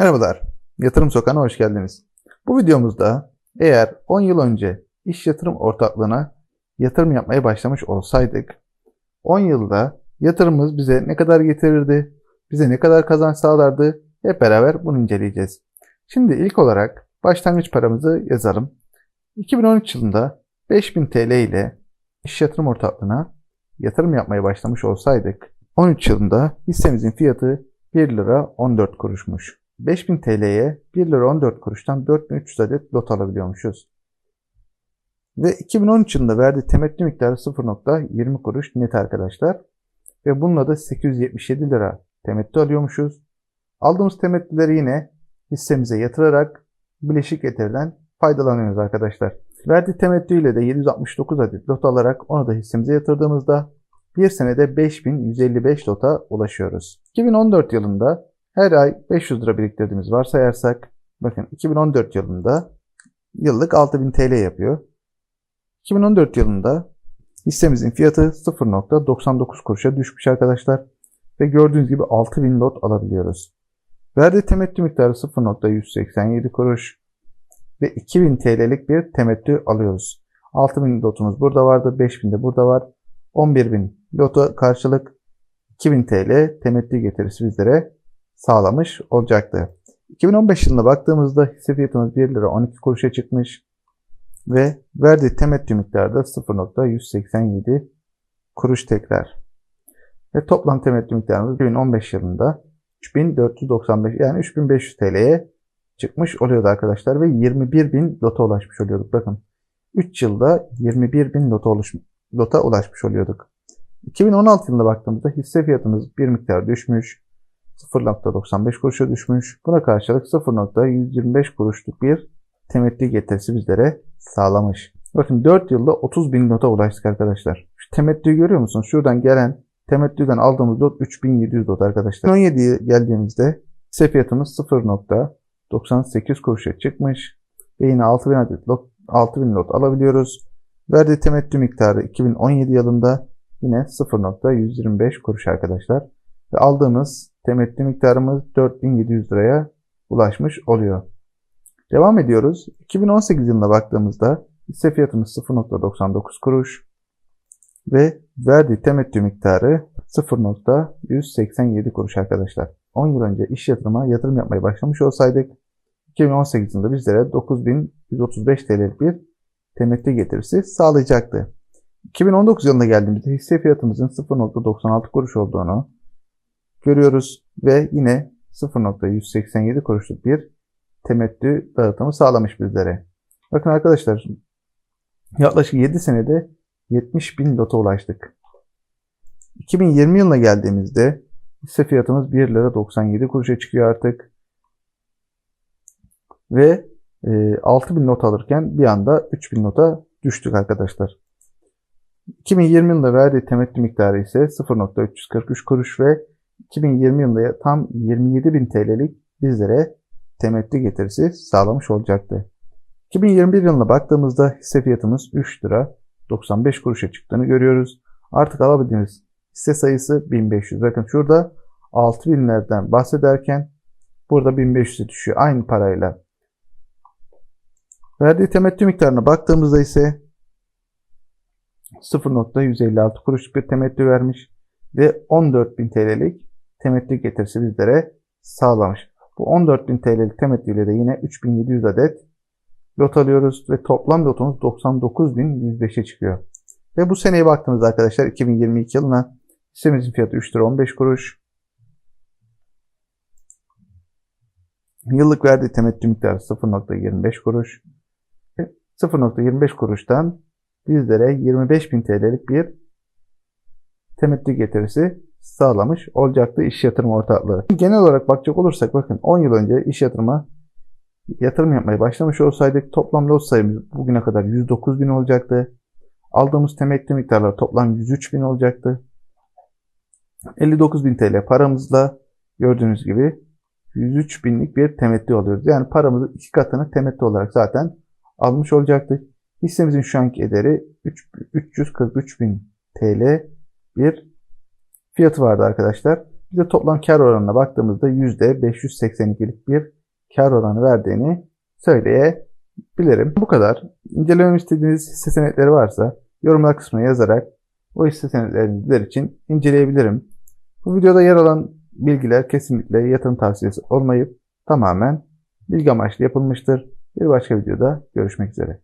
Merhabalar, Yatırım Sokağı'na hoş geldiniz. Bu videomuzda eğer 10 yıl önce iş yatırım ortaklığına yatırım yapmaya başlamış olsaydık, 10 yılda yatırımımız bize ne kadar getirirdi, bize ne kadar kazanç sağlardı hep beraber bunu inceleyeceğiz. Şimdi ilk olarak başlangıç paramızı yazalım. 2013 yılında 5000 TL ile iş yatırım ortaklığına yatırım yapmaya başlamış olsaydık, 13 yılında hissemizin fiyatı 1 lira 14 kuruşmuş. 5000 TL'ye 1 lira 14 kuruştan 4300 adet lot alabiliyormuşuz. Ve 2013 yılında verdiği temettü miktarı 0.20 kuruş net arkadaşlar. Ve bununla da 877 lira temettü alıyormuşuz. Aldığımız temettüleri yine hissemize yatırarak bileşik getiriden faydalanıyoruz arkadaşlar. Verdiği temettü ile de 769 adet lot alarak onu da hissemize yatırdığımızda bir senede 5155 lota ulaşıyoruz. 2014 yılında her ay 500 lira biriktirdiğimiz varsayarsak bakın 2014 yılında yıllık 6000 TL yapıyor. 2014 yılında hissemizin fiyatı 0.99 kuruşa düşmüş arkadaşlar. Ve gördüğünüz gibi 6000 lot alabiliyoruz. Verdiği temettü miktarı 0.187 kuruş ve 2000 TL'lik bir temettü alıyoruz. 6000 lotumuz burada vardı, 5000 de burada var. 11.000 lota karşılık 2000 TL temettü getirisi bizlere sağlamış olacaktı. 2015 yılına baktığımızda hisse fiyatımız 1 lira 12 kuruşa çıkmış ve verdiği temettü miktarı da 0.187 kuruş tekrar. Ve toplam temettü miktarımız 2015 yılında 3495 yani 3500 TL'ye çıkmış oluyordu arkadaşlar ve 21.000 lota ulaşmış oluyorduk. Bakın 3 yılda 21.000 lota, lota ulaşmış oluyorduk. 2016 yılında baktığımızda hisse fiyatımız bir miktar düşmüş. 0.95 kuruşa düşmüş. Buna karşılık 0.125 kuruşluk bir temettü getirisi bizlere sağlamış. Bakın 4 yılda 30 bin nota ulaştık arkadaşlar. Şu temettüyü görüyor musunuz? Şuradan gelen temettüden aldığımız not 3700 not arkadaşlar. 17'ye geldiğimizde hisse fiyatımız 0.98 kuruşa çıkmış. Ve yine 6000 adet lot, 6000 lot alabiliyoruz. Verdiği temettü miktarı 2017 yılında yine 0.125 kuruş arkadaşlar. Ve aldığımız temettü miktarımız 4700 liraya ulaşmış oluyor. Devam ediyoruz. 2018 yılına baktığımızda hisse fiyatımız 0.99 kuruş ve verdiği temettü miktarı 0.187 kuruş arkadaşlar. 10 yıl önce iş yatırıma yatırım yapmaya başlamış olsaydık 2018 yılında bizlere 9135 TL'lik bir temettü getirisi sağlayacaktı. 2019 yılına geldiğimizde hisse fiyatımızın 0.96 kuruş olduğunu görüyoruz ve yine 0.187 kuruşluk bir temettü dağıtımı sağlamış bizlere. Bakın arkadaşlar yaklaşık 7 senede 70 bin lota ulaştık. 2020 yılına geldiğimizde hisse fiyatımız 1 lira 97 kuruşa çıkıyor artık. Ve e, 6 bin not alırken bir anda 3 bin nota düştük arkadaşlar. 2020 yılında verdiği temettü miktarı ise 0.343 kuruş ve 2020 yılında tam 27 bin TL'lik bizlere temettü getirisi sağlamış olacaktı. 2021 yılına baktığımızda hisse fiyatımız 3 lira 95 kuruşa çıktığını görüyoruz. Artık alabildiğimiz hisse sayısı 1500. Bakın şurada 6000'lerden bahsederken burada 1500'e düşüyor. Aynı parayla. Verdiği temettü miktarına baktığımızda ise 0.156 kuruşluk bir temettü vermiş ve 14.000 TL'lik temettü getirisi bizlere sağlamış. Bu 14.000 TL'lik temettü ile de yine 3.700 adet lot alıyoruz ve toplam lotumuz 99.105'e çıkıyor. Ve bu seneye baktığımızda arkadaşlar 2022 yılına hissemizin fiyatı 3 lira 15 kuruş. Yıllık verdiği temettü miktarı 0.25 kuruş. 0.25 kuruştan bizlere 25.000 TL'lik bir temettü getirisi sağlamış olacaktı iş yatırım ortaklığı. Genel olarak bakacak olursak bakın 10 yıl önce iş yatırıma yatırım yapmaya başlamış olsaydık toplam lot sayımız bugüne kadar 109 bin olacaktı. Aldığımız temettü miktarları toplam 103 bin olacaktı. 59 bin TL paramızla gördüğünüz gibi 103 binlik bir temettü alıyoruz. Yani paramızın iki katını temettü olarak zaten almış olacaktık. Hissemizin şu anki ederi 343 bin TL bir fiyatı vardı arkadaşlar. Bize toplam kar oranına baktığımızda %582'lik bir kar oranı verdiğini söyleyebilirim. Bu kadar. İncelememi istediğiniz hisse senetleri varsa yorumlar kısmına yazarak o hisse senetleri için inceleyebilirim. Bu videoda yer alan bilgiler kesinlikle yatırım tavsiyesi olmayıp tamamen bilgi amaçlı yapılmıştır. Bir başka videoda görüşmek üzere.